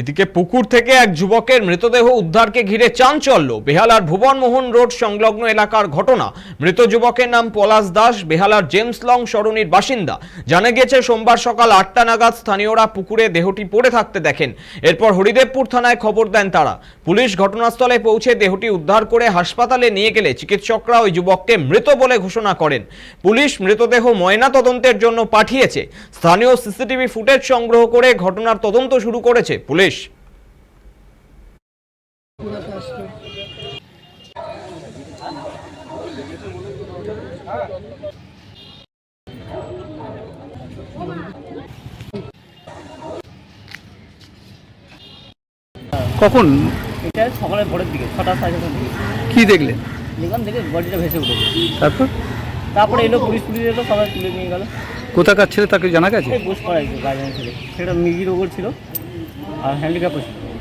এদিকে পুকুর থেকে এক যুবকের মৃতদেহ উদ্ধারকে ঘিরে চাঞ্চল্য। বেহালার ভুবনমোহন রোড সংলগ্ন এলাকার ঘটনা। মৃত যুবকের নাম পলাশ দাস, বেহালার জেমস লং সরণির বাসিন্দা। জানা গেছে সোমবার সকাল আটটা নাগাদ স্থানীয়রা পুকুরে দেহটি পড়ে থাকতে দেখেন। এরপর হরিদেবপুর থানায় খবর দেন তারা। পুলিশ ঘটনাস্থলে পৌঁছে দেহটি উদ্ধার করে হাসপাতালে নিয়ে গেলে চিকিৎসকরা ওই যুবককে মৃত বলে ঘোষণা করেন। পুলিশ মৃতদেহ ময়না তদন্তের জন্য পাঠিয়েছে। স্থানীয় সিসিটিভি ফুটেজ সংগ্রহ করে ঘটনার তদন্ত শুরু করেছে। পুলিশ কখন? এটা সকালে ভোরের দিকে ছটা সাড়ে ছটার দিকে। কি দেখলেন দেখলাম দেখে বডিটা ভেসে উঠেছে। তারপর? তারপরে এলো পুলিশ পুলিশ এলো সবাই তুলে নিয়ে গেল। কোথাকার ছেলে তাকে জানা গেছে? এই বুঝ করা গেছে গার্জেন ছিল। সেটা মিজির ওপর ছিল। और हैंडल का पोजिशन